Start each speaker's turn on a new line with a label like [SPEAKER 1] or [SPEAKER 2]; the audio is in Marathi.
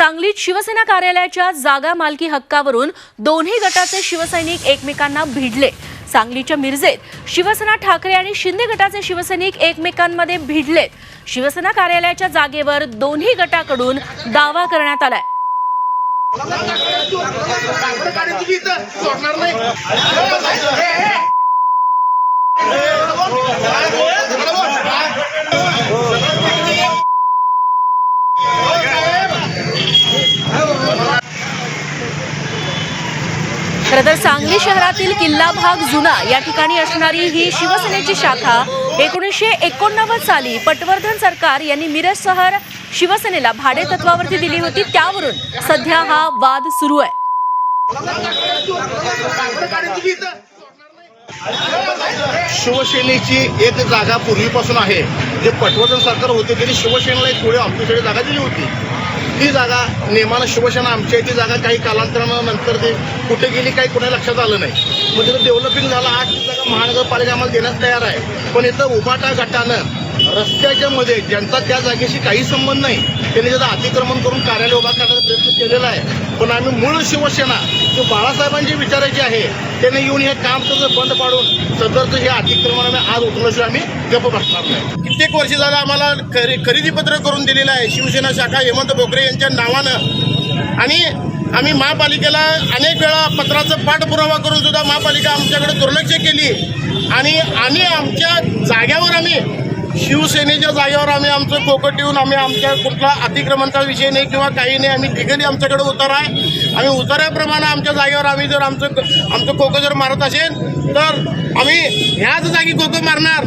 [SPEAKER 1] सांगलीत शिवसेना कार्यालयाच्या जागा मालकी हक्कावरून दोन्ही गटाचे शिवसैनिक एकमेकांना भिडले. सांगलीच्या मिरजेत शिवसेना ठाकरे आणि शिंदे गटाचे शिवसैनिक एकमेकांमध्ये भिडलेत. शिवसेना कार्यालयाच्या जागेवर दोन्ही गटाकडून दावा करण्यात आलाय. खरं तर सांगली शहरातील किल्ला भाग जुना या ठिकाणी असणारी ही शिवसेनेची शाखा एकोणीसशे एकोणनव्वद साली पटवर्धन सरकार यांनी मिरज शहर शिवसेनेला भाडे तत्वावरती दिली होती. त्यावरून सध्या हा वाद सुरू आहे.
[SPEAKER 2] शिवसेनेची एक जागा पूर्वीपासून आहे. जे पटवर्धन सरकार होते त्यांनी शिवसेनेला एक थोडी आमच्याकडे जागा दिली होती. ती जागा नेमानं शिवसेना आमची आहे ती जागा काही कालांतरानं नंतर ते कुठे गेली काही कोणा लक्षात आलं नाही. मग तिथं डेव्हलपिंग झालं आज ती जागा महानगरपालिका आम्हाला देण्यास तयार आहे. पण इथं उभाटा गटानं रस्त्याच्या मध्ये ज्यांचा त्या जागेशी काही संबंध नाही. त्यांनी त्याचं अतिक्रमण करून कार्यालय उभा करण्याचा प्रयत्न केलेला आहे. पण आम्ही मूळ शिवसेना जो बाळासाहेबांची विचारायची आहे त्याने येऊन हे काम सगळं बंद पाडून सदरचं हे अतिक्रमण आम्ही आज उठल्याशिवाय आम्ही गप्प बसणार नाही. कित्येक वर्ष झालं आम्हाला खरे खरेदी पत्र करून दिलेलं आहे. शिवसेना शाखा हेमंत बोकरे यांच्या नावानं. आणि आम्ही महापालिकेला अनेक वेळा पत्राचं पाठपुरावा करून सुद्धा महापालिका आमच्याकडे दुर्लक्ष केली. आणि आम्ही आमच्या जाग्यावर आम्ही शिवसेनेच्या जागेवर आम्ही आमचं कोकट येऊन आम्ही आमच्या कुठला अतिक्रमणचा विषय नाही किंवा काही नाही आम्ही लिगली आमच्याकडे उतर आहे. आम्ही उतार्याप्रमाणे आमच्या जागेवर आम्ही जर आमचं आमचं कोकं जर मारत असेल तर आम्ही ह्याच जागी कोकं मारणार.